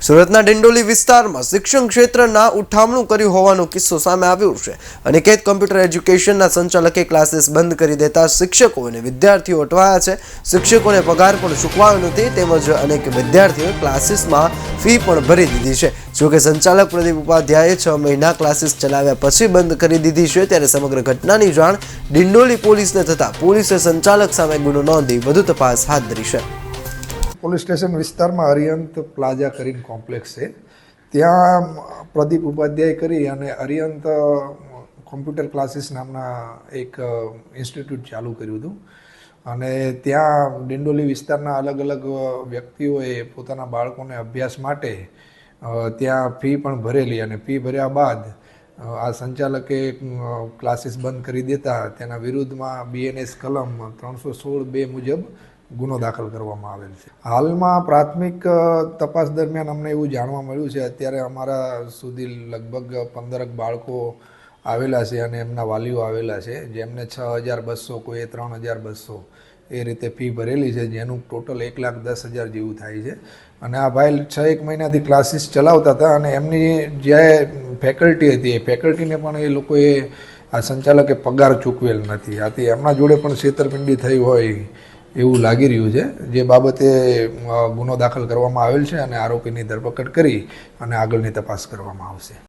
સુરતના ડિંડોલી વિસ્તારમાં શિક્ષણ ક્ષેત્રના ઉઠામણું કર્યું હોવાનો કિસ્સો સામે આવ્યો છે. અનિકેત કમ્પ્યુટર એજ્યુકેશનના સંચાલકે ક્લાસીસ બંધ કરી દેતા શિક્ષકો અને વિદ્યાર્થીઓ અટવાયા છે. શિક્ષકોને પગાર પણ ચૂકવાયો નથી, તેમજ અનેક વિદ્યાર્થીઓએ ક્લાસીસમાં ફી પણ ભરી દીધી છે. જોકે સંચાલક પ્રદીપ ઉપાધ્યાયે છ મહિના ક્લાસીસ ચલાવ્યા પછી બંધ કરી દીધી છે, ત્યારે સમગ્ર ઘટનાની જાણ ડિંડોલી પોલીસને થતાં પોલીસે સંચાલક સામે ગુનો નોંધી વધુ તપાસ હાથ ધરી છે. પોલીસ સ્ટેશન વિસ્તારમાં અરિયંત પ્લાઝા કરીને કોમ્પ્લેક્સ છે. ત્યાં પ્રદીપ ઉપાધ્યાય કરી અને અરિયંત કોમ્પ્યુટર ક્લાસીસ નામના એક ઇન્સ્ટિટ્યૂટ ચાલુ કર્યું હતું. અને ત્યાં ડિંડોલી વિસ્તારના અલગ અલગ વ્યક્તિઓએ પોતાના બાળકોને અભ્યાસ માટે ત્યાં ફી પણ ભરેલી અને ફી ભર્યા બાદ આ સંચાલકે ક્લાસીસ બંધ કરી દેતા. તેના વિરુદ્ધમાં બીએનએસ કલમ ત્રણસો સોળ બે મુજબ ગુનો દાખલ કરવામાં આવેલ છે. હાલમાં પ્રાથમિક તપાસ દરમિયાન અમને એવું જાણવા મળ્યું છે, અત્યારે અમારા સુધી લગભગ પંદરક બાળકો આવેલા છે અને એમના વાલીઓ આવેલા છે, જેમને છ હજાર બસો કોઈએ ત્રણ હજાર બસો એ રીતે ફી ભરેલી છે, જેનું ટોટલ એક લાખ દસ હજાર જેવું થાય છે. અને આ ભાઈ છ એક મહિનાથી ક્લાસીસ ચલાવતા હતા અને એમની જે ફેકલ્ટી હતી, એ ફેકલ્ટીને પણ એ લોકોએ આ સંચાલકે પગાર ચૂકવેલ નથી. આથી એમના જોડે પણ છેતરપિંડી થઈ હોય એવું લાગી રહ્યું છે. જે બાબતે ગુનો દાખલ કરવામાં આવેલ છે અને આરોપીની ધરપકડ કરી અને આગળની તપાસ કરવામાં આવશે.